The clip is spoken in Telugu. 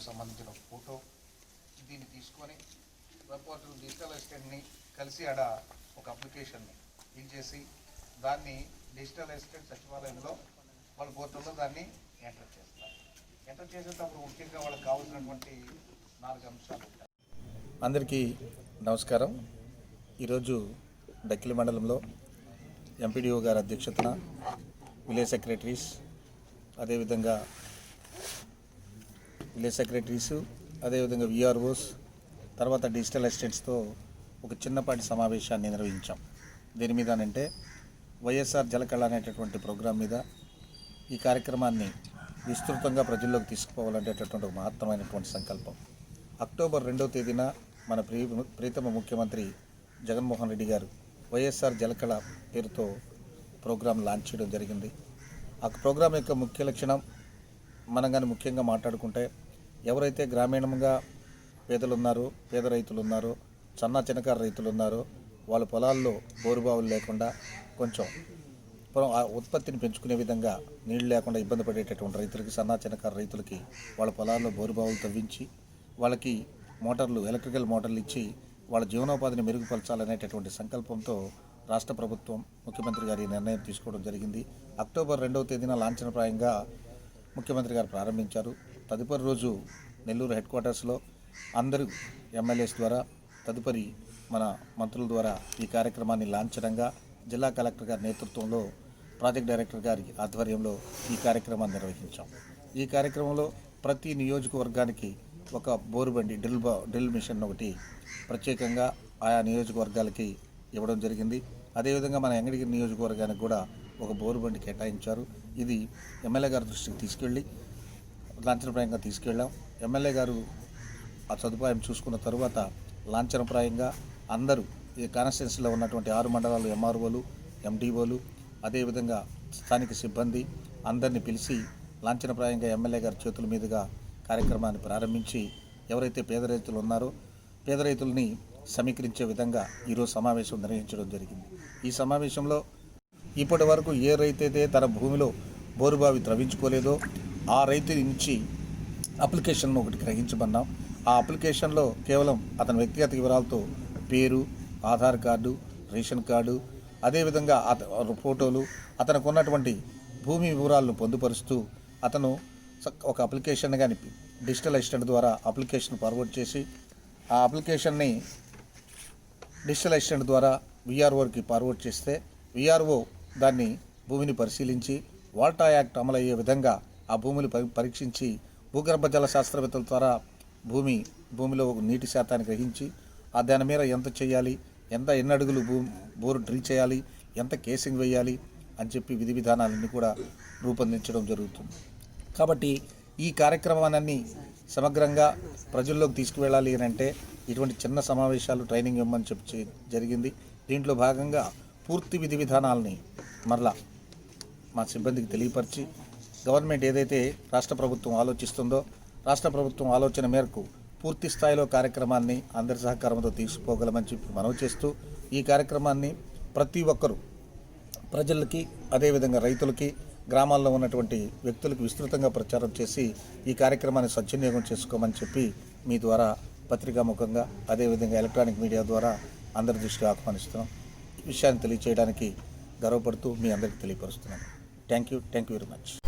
ఫోటోకు సంబంధించిన ఫోటో దీన్ని తీసుకొని వెబ్ డిజిటల్ అసిస్టెంట్ని కలిసి ఆడ ఒక అప్లికేషన్ని ఫిల్ చేసి దాన్ని డిజిటల్ అసిస్టెంట్ సచివాలయంలో వాళ్ళ పోర్టల్లో దాన్ని ఎంటర్ చేస్తారు. ఎంటర్ చేసేటప్పుడు ముఖ్యంగా వాళ్ళకి కావాల్సినటువంటి నాలుగు అంశాలు అందరికీ నమస్కారం. ఈరోజు డక్కిలి మండలంలో ఎంపీడీఓ గారి అధ్యక్షతన విలేజ్ సెక్రటరీస్ అదేవిధంగా విలేజ్ సెక్రటరీస్ అదేవిధంగా విఆర్ఓస్ తర్వాత డిజిటల్ అసిస్టెంట్స్తో ఒక చిన్నపాటి సమావేశాన్ని నిర్వహించాం. దేని మీద అంటే వైఎస్ఆర్ జలకళ అనేటటువంటి ప్రోగ్రాం మీద ఈ కార్యక్రమాన్ని విస్తృతంగా ప్రజల్లోకి తీసుకుపోవాలనేటటువంటి ఒక మహత్తరమైనటువంటి సంకల్పం. అక్టోబర్ రెండవ తేదీన మన ప్రియ ప్రీతమ ముఖ్యమంత్రి జగన్మోహన్ రెడ్డి గారు వైఎస్ఆర్ జలకళ పేరుతో ప్రోగ్రాం లాంచ్ చేయడం జరిగింది. ఆ ప్రోగ్రాం యొక్క ముఖ్య లక్షణం మనం కానీ ముఖ్యంగా మాట్లాడుకుంటే ఎవరైతే గ్రామీణంగా పేదలు ఉన్నారో పేద రైతులు ఉన్నారో చిన్న చిన్నకారు రైతులు ఉన్నారో వాళ్ళ పొలాల్లో బోరుబావులు లేకుండా కొంచెం పొలం ఆ ఉత్పత్తిని పెంచుకునే విధంగా నీళ్ళు లేకుండా ఇబ్బంది పడేటటువంటి రైతులకి సన్నా చిన్నకారు రైతులకి వాళ్ళ పొలాల్లో బోరుబావులు తవ్వించి వాళ్ళకి మోటార్లు ఎలక్ట్రికల్ మోటార్లు ఇచ్చి వాళ్ళ జీవనోపాధిని మెరుగుపరచాలనేటటువంటి సంకల్పంతో రాష్ట్ర ప్రభుత్వం ముఖ్యమంత్రి గారి నిర్ణయం తీసుకోవడం జరిగింది. అక్టోబర్ రెండవ తేదీన లాంఛనప్రాయంగా ముఖ్యమంత్రి గారు ప్రారంభించారు. తదుపరి రోజు నెల్లూరు హెడ్ క్వార్టర్స్లో అందరూ ఎమ్మెల్యేస్ ద్వారా తదుపరి మన మంత్రుల ద్వారా ఈ కార్యక్రమాన్ని లాంఛనంగా జిల్లా కలెక్టర్ గారి నేతృత్వంలో ప్రాజెక్ట్ డైరెక్టర్ గారి ఆధ్వర్యంలో ఈ కార్యక్రమాన్ని నిర్వహించాం. ఈ కార్యక్రమంలో ప్రతి నియోజకవర్గానికి ఒక బోరుబండి డ్రిల్ బా డ్రిల్ మిషన్ ఒకటి ప్రత్యేకంగా ఆయా నియోజకవర్గాలకి ఇవ్వడం జరిగింది. అదేవిధంగా మన ఎంగడిగిరి నియోజకవర్గానికి కూడా ఒక బోరుబండి కేటాయించారు. ఇది ఎమ్మెల్యే గారి దృష్టికి తీసుకెళ్ళి లాంఛనప్రాయంగా తీసుకెళ్ళాం. ఎమ్మెల్యే గారు ఆ సదుపాయం చూసుకున్న తరువాత లాంఛనప్రాయంగా అందరూ ఈ కాన్స్టిట్యున్సీలో ఉన్నటువంటి ఆరు మండలాలు ఎంఆర్ఓలు ఎండిఓలు అదేవిధంగా స్థానిక సిబ్బంది అందరినీ పిలిచి లాంఛనప్రాయంగా ఎమ్మెల్యే గారి చేతుల మీదుగా కార్యక్రమాన్ని ప్రారంభించి ఎవరైతే పేద రైతులు ఉన్నారో పేద రైతుల్ని సమీకరించే విధంగా ఈరోజు సమావేశం నిర్వహించడం జరిగింది. ఈ సమావేశంలో ఇప్పటి వరకు ఏ రైతైతే తన భూమిలో బోరుబావి త్రవించుకోలేదో ఆ రైతు నుంచి అప్లికేషన్ ఒకటి గ్రహించబడ్డాం ఆ అప్లికేషన్లో కేవలం అతని వ్యక్తిగత వివరాలతో పేరు ఆధార్ కార్డు రేషన్ కార్డు అదేవిధంగా అత ఫోటోలు అతనికి ఉన్నటువంటి భూమి వివరాలను పొందుపరుస్తూ అతను ఒక అప్లికేషన్ కానీ డిజిటల్ అసిస్టెంట్ ద్వారా అప్లికేషన్ ఫార్వర్డ్ చేసి ఆ అప్లికేషన్ని డిజిటల్ అసిస్టెంట్ ద్వారా విఆర్ఓకి ఫార్వర్డ్ చేస్తే విఆర్ఓ దాన్ని భూమిని పరిశీలించి వాల్టా యాక్ట్ అమలయ్యే విధంగా ఆ భూమిని పరి- పరీక్షించి భూగర్భ జల శాస్త్రవేత్తల ద్వారా భూమి భూమిలో ఒక నీటి శాతాన్ని గ్రహించి ఆ దాని మీద ఎంత చేయాలి ఎంత ఎన్ని అడుగులు భూ బోరు డ్రిల్ చేయాలి ఎంత కేసింగ్ వేయాలి అని చెప్పి విధి విధానాలన్నీ కూడా రూపొందించడం జరుగుతుంది. కాబట్టి ఈ కార్యక్రమాన్ని సమగ్రంగా ప్రజల్లోకి తీసుకువెళ్ళాలి అని అంటే ఇటువంటి చిన్న సమావేశాలు ట్రైనింగ్ ఇవ్వమని చెప్పి చే- జరిగింది. దీంట్లో భాగంగా పూర్తి విధి విధానాలని మరలా మా సిబ్బందికి తెలియపరిచి గవర్నమెంట్ ఏదైతే రాష్ట్ర ప్రభుత్వం ఆలోచిస్తుందో రాష్ట్ర ప్రభుత్వం ఆలోచన మేరకు పూర్తి స్థాయిలో కార్యక్రమాన్ని అందరి సహకారంతో తీసుకుపోగలమని చెప్పి మనవి చేస్తూ ఈ కార్యక్రమాన్ని ప్రతి ఒక్కరూ ప్రజలకి అదేవిధంగా రైతులకి గ్రామాల్లో ఉన్నటువంటి వ్యక్తులకు విస్తృతంగా ప్రచారం చేసి ఈ కార్యక్రమాన్ని సద్వినియోగం చేసుకోమని చెప్పి మీ ద్వారా పత్రికాముఖంగా అదేవిధంగా ఎలక్ట్రానిక్ మీడియా ద్వారా అందరి దృష్టికి ఆహ్వానిస్తున్నాం. విషయాన్ని తెలియచేయడానికి గర్వపడుతూ మీ అందరికీ తెలియపరుస్తున్నాను. Thank you thank you very much